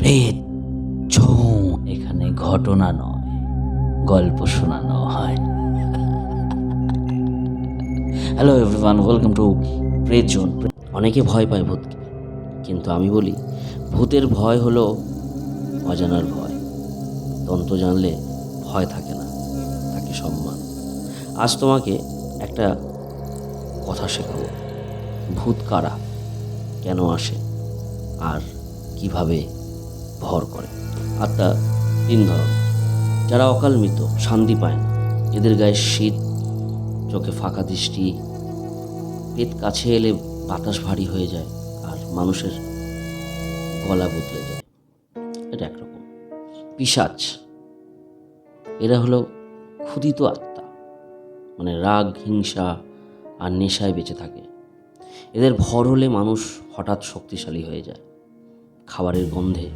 প্রেত ছৌ এখানে ঘটনা নয়, গল্প শোনানো হয়। Hello everyone welcome to Pret zone অনেকে ভয় পায় ভূতকে, কিন্তু আমি বলি, ভূতের ভয় হলো অজানার ভয়। তন্ত্র জানলে ভয় থাকে না থাকে সম্মান। আজ তোমাকে একটা কথা শেখাবো, ভূত কারা, কেন আসে, আর কীভাবে ভর করে। আত্মা তিন ধরন যারা অকাল মৃত, শান্তি পায় না। এদের গায়ে শীত, চোখে ফাঁকা দৃষ্টি, পেট কাছে এলে বাতাস ভারী হয়ে যায় আর মানুষের গলা বদলে যায়। এটা একরকম পিসাচ এরা হলো ক্ষুদিত আত্মা। মানে রাগ, হিংসা আর নেশায় বেঁচে থাকে। এদের ভর হলে মানুষ হঠাৎ শক্তিশালী হয়ে যায়। খাবারের গন্ধে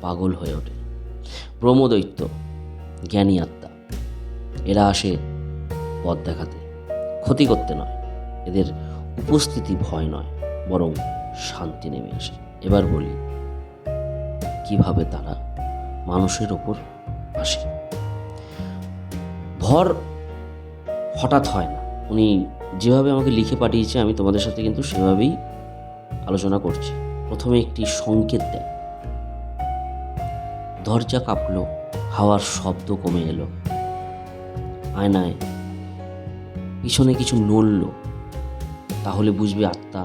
পাগল হয়ে ওঠে। ব্রহ্মদৈত্য জ্ঞানী আত্মা, এরা আসে পথ দেখাতে। ক্ষতি করতে নয়, এদের উপস্থিতি ভয় নয়, বরং শান্তি নেমে আসে। এবার বলি, কীভাবে তারা মানুষের ওপর আসে? ভর হঠাৎ হয় না। উনি যেভাবে আমাকে লিখে পাঠিয়েছে, আমি তোমাদের সাথে কিন্তু সেভাবেই আলোচনা করছি। প্রথমে একটি সংকেত দেয়। দরজা কাঁপলো, হাওয়ার শব্দ কমে এলো। আয়নায় পিছনে কিছু নড়ল, তাহলে বুঝবে আত্মা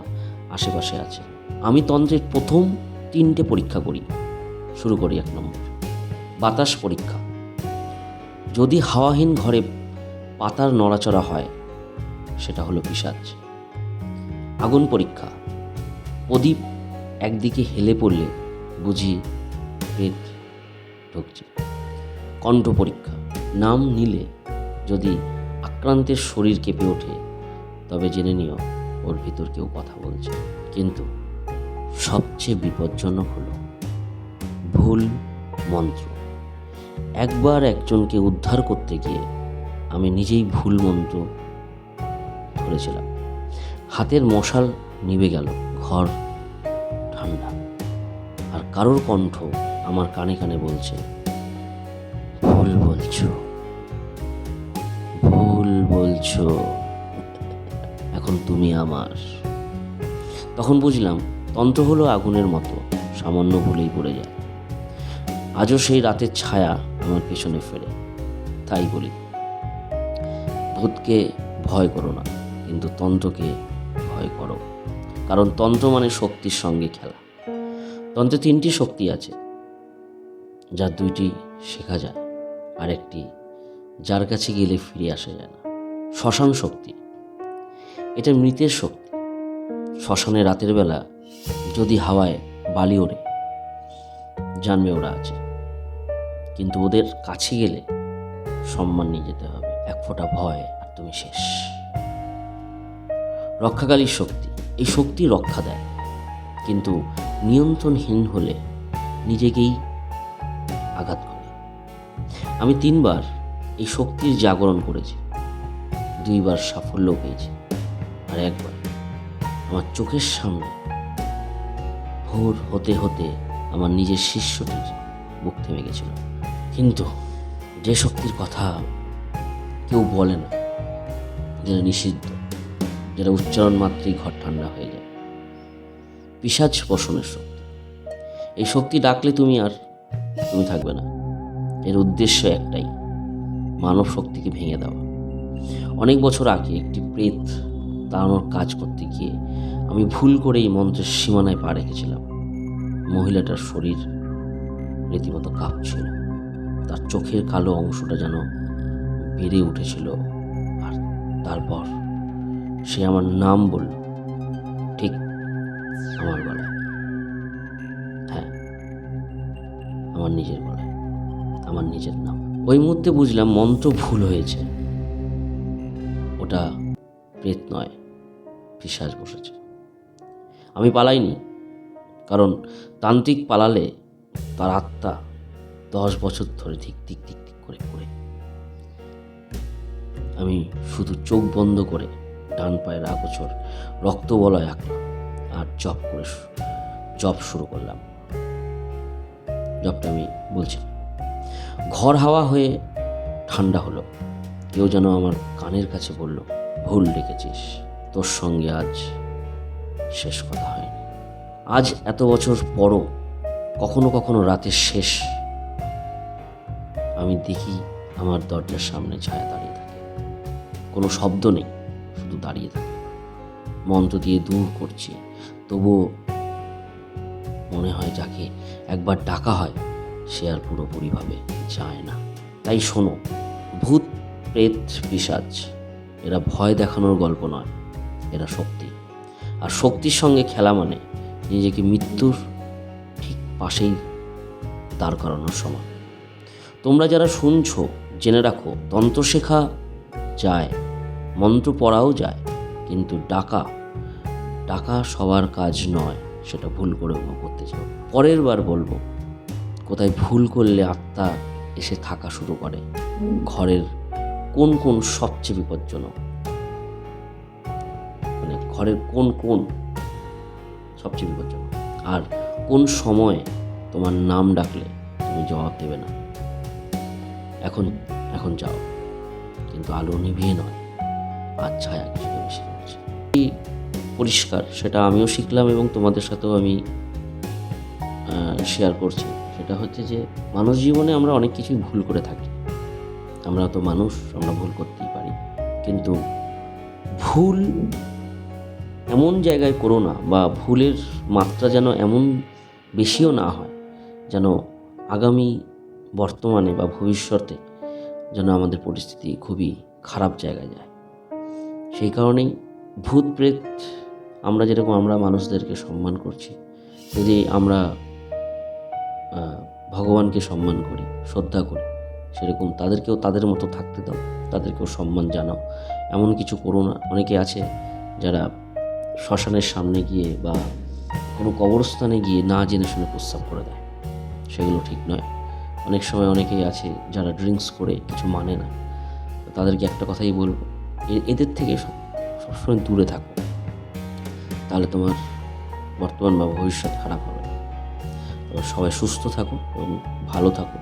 আশেপাশে আছে। আমি তন্ত্রের প্রথম তিনটে পরীক্ষা করি, শুরু করি এক নম্বর, বাতাস পরীক্ষা। যদি হাওয়াহীন ঘরে পাতার নড়াচড়া হয়, সেটা হলো পিসাচ আগুন পরীক্ষা। প্রদীপ একদিকে হেলে পড়লে বুঝি প্রেত ঢুকছে। কণ্ঠ পরীক্ষা, নাম নিলে যদি আক্রান্তের শরীর কেঁপে ওঠে, তবে জেনে নিও ওর ভিতর কেউ কথা বলছে। কিন্তু সবচেয়ে বিপজ্জনক হলো ভুল মন্ত্র। একবার একজনকে উদ্ধার করতে গিয়ে আমি নিজেই ভুল মন্ত্র ধরেছিলাম হাতের মশাল নিভে গেল, ঘর ঠান্ডা। আর কারোর কণ্ঠ আমার কানে কানে বলছে, ভুল বলছো ভুল বলছো। এখন তুমি আমার। তখন বুঝলাম তন্ত্র হলো আগুনের মতো, সামান্য ভুলেই পড়ে যায়। আজও সেই রাতের ছায়া আমার পেছনে ফেরে তাই বলি। ভূতকে ভয় করো না, কিন্তু তন্ত্রকে ভয় করো, কারণ তন্ত্র মানে শক্তির সঙ্গে খেলা। তন্ত্রে তিনটি শক্তি আছে যার দুইটি শেখা যায়, আরেকটি যার কাছে গেলে ফিরে আসা যায় না। শ্মশান শক্তি। এটা মৃতের শক্তি। শ্মশানে রাতের বেলা যদি হাওয়ায় বালি ওড়ে, জানবে ওরা আছে। কিন্তু ওদের কাছে গেলে সম্মান নিয়ে যেতে হবে। এক ফোঁটা ভয় আর তুমি শেষ। রক্ষাকালীর শক্তি। এই শক্তি রক্ষা দেয়। কিন্তু নিয়ন্ত্রণহীন হলে নিজেকেই আঘাত করে। আমি তিনবার এই শক্তির জাগরণ করেছি। দুইবার সাফল্য পেয়েছি আর একবার আমার চোখের সামনে ভোর হতে হতে আমার নিজের শিষ্যটির বুক থেমে গেছিল। কিন্তু যে শক্তির কথা কেউ বলে না যেটা নিষিদ্ধ যেটা উচ্চারণ মাত্রেই ঘর ঠান্ডা হয়ে যায়। পিসাজ বসনের শক্তি। এই শক্তি ডাকলে তুমি আর তুমি থাকবে না। এর উদ্দেশ্য একটাই, মানব শক্তিকে ভেঙে দেওয়া। অনেক বছর আগে একটি প্রেত তাড়ানোর কাজ করতে গিয়ে আমি ভুল করে এই মন্ত্রের সীমানায় পা রেখেছিলাম। মহিলাটার শরীর রীতিমতো কাঁপছিল। তার চোখের কালো অংশটা যেন বেড়ে উঠেছিল আর তারপর সে আমার নাম বলল, ঠিক আমার গলায়। আমার নিজের গলায়, আমার নিজের নাম। ওই মুহূর্তে বুঝলাম মন্ত্র ভুল হয়েছে। ওটা প্রেত নয়, পিসাজ বসেছে। আমি পালাইনি, কারণ তান্ত্রিক পালালে তার আত্মা দশ বছর ধরে ঠিক ঠিক ঠিক ঠিক করে করে আমি শুধু চোখ বন্ধ করে ডান পায়ের আগোচর রক্ত বলয় আঁকলাম আর জপ করে জপ শুরু করলাম। জবটা আমি বলছি। ঘর হাওয়া হয়ে ঠান্ডা হলো। কেউ যেন আমার কানের কাছে বলল, ভুল ডেকেছিস। তোর সঙ্গে আজ শেষ কথা হয়নি। আজ এত বছর পরও কখনো কখনো রাতের শেষ আমি দেখি আমার দরজার সামনে ছায়া দাঁড়িয়ে থাকে। কোনো শব্দ নেই, শুধু দাঁড়িয়ে থাকে। মন্ত্র দিয়ে দূর করছি, তবুও মনে হয় যাকে একবার ডাকা হয়, সে আর পুরোপুরিভাবে যায় না। তাই শোনো, ভূত, প্রেত পিসাজ এরা ভয় দেখানোর গল্প নয়, এরা শক্তি। আর শক্তির সঙ্গে খেলা মানে নিজেকে মৃত্যুর ঠিক পাশেই দাঁড় করানোর সময়। তোমরা যারা শুনছো, জেনে রাখো, তন্ত্র শেখা যায়, মন্ত্র পড়াও যায়, কিন্তু ডাকা ডাকা সবার কাজ নয়। সেটা ভুল করে করতে চাও। পরের বার বলব, কোথায় ভুল করলে আত্মা এসে থাকা শুরু করে। ঘরের কোন কোন সবচেয়ে বিপজ্জনক? মানে ঘরের কোন কোন সবচেয়ে বিপজ্জনক? আর কোন সময় তোমার নাম ডাকলে তুমি জবাব দেবে না? এখন এখন যাও। কিন্তু আলো নিভিয়ে নয়, আর ছায়া পরিষ্কার, সেটা আমিও শিখলাম এবং তোমাদের সাথেও আমি শেয়ার করছি। সেটা হচ্ছে যে মানুষ জীবনে আমরা অনেক কিছুই ভুল করে থাকি। আমরা তো মানুষ, আমরা ভুল করতেই পারি। কিন্তু ভুল এমন জায়গায় করো না বা ভুলের মাত্রা যেন এমন বেশিও না হয়, যেন আগামী বর্তমানে বা ভবিষ্যতে যেন আমাদের পরিস্থিতি খুবই খারাপ জায়গায় যায়। সেই কারণেই ভূত প্রেত আমরা যেরকম আমরা মানুষদেরকে সম্মান করছি, যদি আমরা ভগবানকে সম্মান করি, শ্রদ্ধা করি, সেরকম তাদেরকেও তাদের মতো থাকতে দাও, তাদেরকেও সম্মান জানাও। এমন কিছু করো না। অনেকে আছে যারা শ্মশানের সামনে গিয়ে বা কোনো কবরস্থানে গিয়ে না জেনে শুনে প্রস্তাব করে দেয়। সেগুলো ঠিক নয়। অনেক সময় অনেকেই আছে যারা ড্রিঙ্কস করে কিছু মানে না। তাদেরকে একটা কথাই বলব এদের থেকে সবসময় দূরে থাকো। তাহলে তোমার বর্তমান বা ভবিষ্যৎ খারাপ হবে সবাই সুস্থ থাকো এবং ভালো থাকো